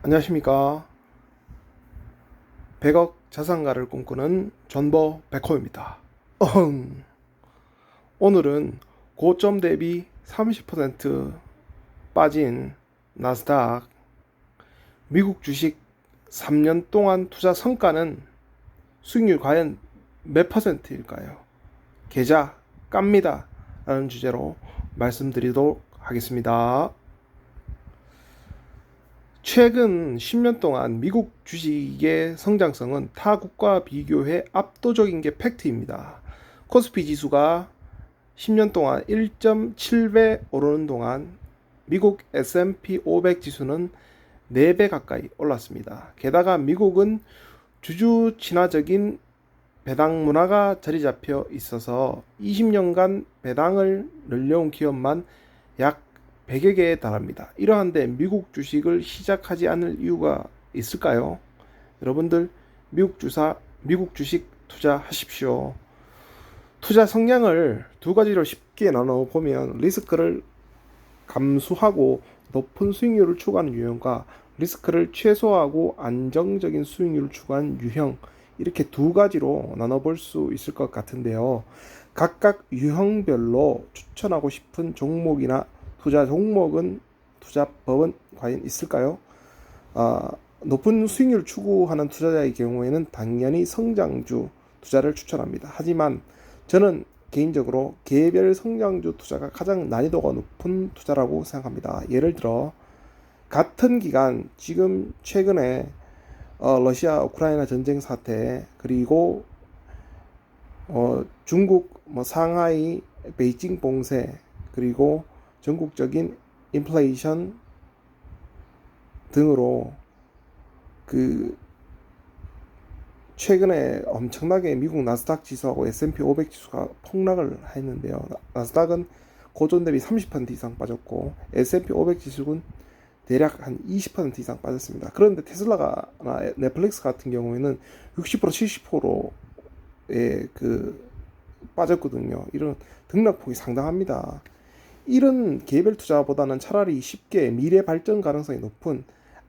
안녕하십니까. 100억 자산가를 꿈꾸는 전버 백호입니다. 어흥. 오늘은 고점 대비 30% 빠진 나스닥 미국 주식 3년 동안 투자 성과는 수익률 과연 몇 퍼센트일까요? 계좌 깝니다. 라는 주제로 말씀드리도록 하겠습니다. 최근 10년 동안 미국 주식의 성장성은 타국과 비교해 압도적인 게 팩트입니다. 코스피 지수가 10년 동안 1.7배 오르는 동안 미국 S&P 500 지수는 4배 가까이 올랐습니다. 게다가 미국은 주주 친화적인 배당 문화가 자리 잡혀 있어서 20년간 배당을 늘려온 기업만 약 100여 개에 달합니다. 이러한데 미국 주식을 시작하지 않을 이유가 있을까요? 여러분들 미국 주사 미국 주식 투자하십시오. 투자 성향을 두 가지로 쉽게 나눠 보면 리스크를 감수하고 높은 수익률을 추구하는 유형과 리스크를 최소화하고 안정적인 수익률을 추구하는 유형 이렇게 두 가지로 나눠 볼 수 있을 것 같은데요. 각각 유형별로 추천하고 싶은 종목이나 투자 종목은 투자법은 과연 있을까요? 아, 높은 수익률을 추구하는 투자자의 경우에는 당연히 성장주 투자를 추천합니다. 하지만 저는 개인적으로 개별 성장주 투자가 가장 난이도가 높은 투자라고 생각합니다. 예를 들어 같은 기간 지금 최근에 어, 러시아 우크라이나 전쟁 사태 그리고 어, 중국 뭐 상하이 베이징 봉쇄 그리고 전국적인 인플레이션 등으로 그 최근에 엄청나게 미국 나스닥 지수하고 S&P 500 지수가 폭락을 했는데요. 나스닥은 고전 대비 30% 이상 빠졌고 S&P 500 지수는 대략 한 20% 이상 빠졌습니다. 그런데 테슬라가 넷플릭스 같은 경우에는 60% 70%의 그 빠졌거든요. 이런 등락폭이 상당합니다. 이런 개별 투자보다는 차라리 쉽게 미래 발전 가능성이 높은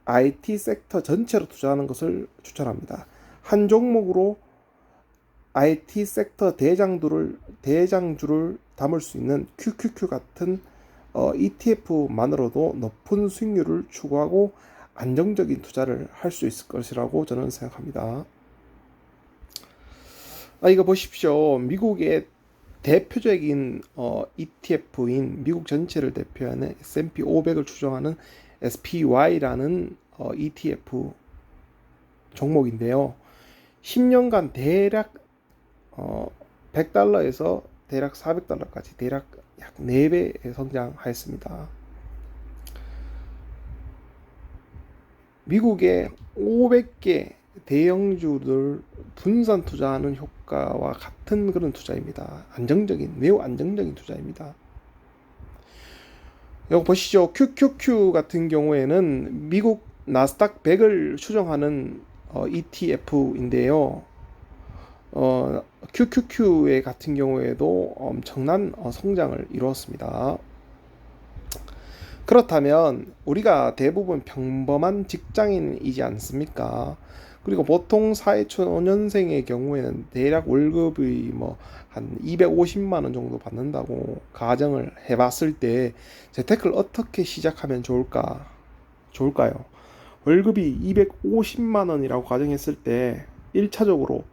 IT 섹터 전체로 투자하는 것을 추천합니다. 한 종목으로 IT 섹터 대장주를 대장주를 담을 수 있는 QQQ 같은 어, ETF만으로도 높은 수익률을 추구하고 안정적인 투자를 할 수 있을 것이라고 저는 생각합니다. 아, 이거 보십시오. 미국의 대표적인 어, ETF인 미국 전체를 대표하는 S&P 500을 추정하는 SPY라는 어, ETF 종목인데요. 10년간 대략 어, 100달러에서 대략 400달러까지 대략 약 4배 성장하였습니다. 미국의 500개 대형주를 분산 투자하는 효과와 같은 그런 투자입니다. 안정적인, 매우 안정적인 투자입니다. 여기 보시죠. QQQ 같은 경우에는 미국 나스닥 100을 추정하는 어, ETF인데요. 어, QQQ의 같은 경우에도 엄청난 어, 성장을 이루었습니다. 그렇다면 우리가 대부분 평범한 직장인이지 않습니까? 그리고 보통 사회초년생의 경우에는 대략 월급이 뭐 한 250만 원 정도 받는다고 가정을 해봤을 때 재테크를 어떻게 시작하면 좋을까? 좋을까요? 월급이 250만 원이라고 가정했을 때 1차적으로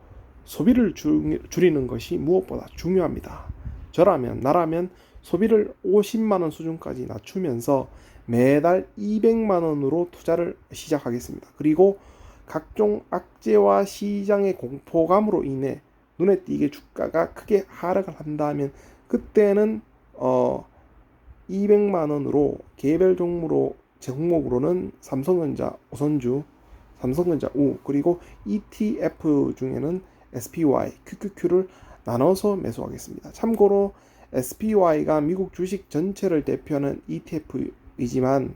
소비를 줄이는 것이 무엇보다 중요합니다. 저라면 나라면 소비를 50만 원 수준까지 낮추면서 매달 200만 원으로 투자를 시작하겠습니다. 그리고 각종 악재와 시장의 공포감으로 인해 눈에 띄게 주가가 크게 하락을 한다면 그때는 어 200만 원으로 개별 종목으로 종목으로는 삼성전자 우선주, 삼성전자 우 그리고 ETF 중에는 SPY, QQQ를 나눠서 매수하겠습니다. 참고로 SPY가 미국 주식 전체를 대표하는 ETF이지만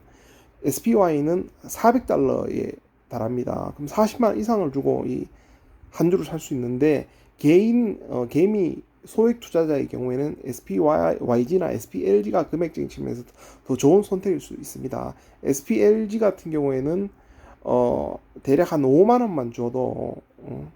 SPY는 400달러에 달합니다. 그럼 40만 이상을 주고 이 한 주를 살 수 있는데 개인 어, 개미 소액 투자자의 경우에는 SPYG나 SPLG가 금액적인 측면에서 더 좋은 선택일 수 있습니다. SPLG 같은 경우에는 어, 대략 한 5만 원만 줘도 어,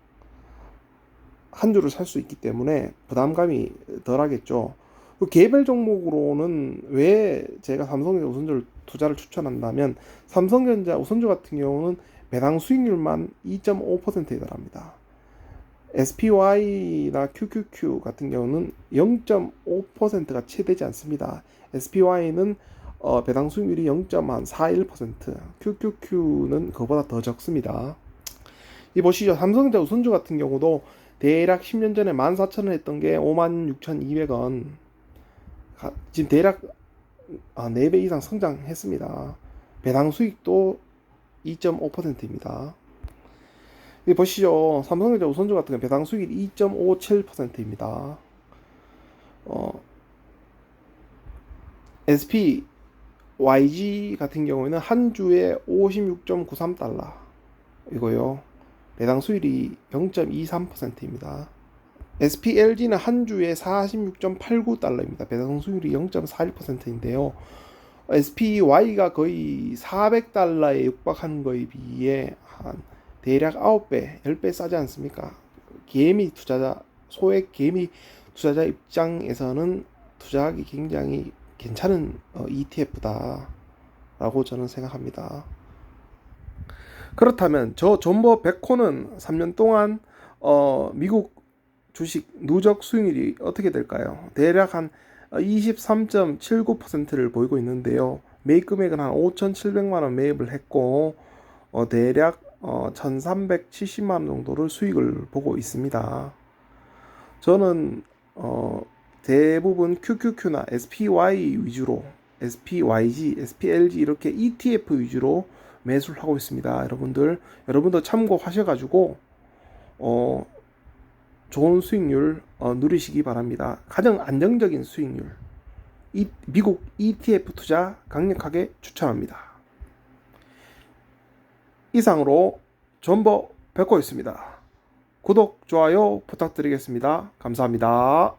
한 주를 살 수 있기 때문에 부담감이 덜하겠죠. 그 개별 종목으로는 왜 제가 삼성전자 우선주를 투자를 추천한다면 삼성전자 우선주 같은 경우는 배당 수익률만 2.5%에 달합니다. SPY나 QQQ 같은 경우는 0.5%가 채 되지 않습니다. SPY는 어, 배당 수익률이 0.41%, QQQ는 그보다 더 적습니다. 이 보시죠. 삼성전자 우선주 같은 경우도 대략 10년 전에 14,000원 했던 게 56,200원. 지금 대략 아, 4배 이상 성장했습니다. 배당 수익도 2.5%입니다. 이 보시죠. 삼성전자 우선주 같은 경우 배당 수익이 2.57%입니다. 어, SP YG 같은 경우에는 한 주에 56.93달러 이거요. 배당 수익이 0.23%입니다. SPLG는 한 주에 46.89달러입니다. 배당 수익률이 0.41%인데요. SPY가 거의 400달러에 육박한 거에 비해 한 대략 9배, 10배 싸지 않습니까? 개미 투자자, 소액 개미 투자자 입장에서는 투자하기 굉장히 괜찮은 어, ETF다라고 저는 생각합니다. 그렇다면 저 존버 백호는 3년 동안 어, 미국 주식 누적 수익률이 어떻게 될까요? 대략 한 23.79%를 보이고 있는데요. 매입 금액은 한 5,700만 원 매입을 했고 어, 대략 어, 1,370만 원 정도를 수익을 보고 있습니다. 저는 어, 대부분 QQQ나 SPY 위주로 SPYG, SPLG 이렇게 ETF 위주로 매수를 하고 있습니다. 여러분들 여러분도 참고하셔가지고 어, 좋은 수익률 어, 누리시기 바랍니다. 가장 안정적인 수익률 이, 미국 ETF 투자 강력하게 추천합니다. 이상으로 존버 백호였습니다. 구독, 좋아요 부탁드리겠습니다. 감사합니다.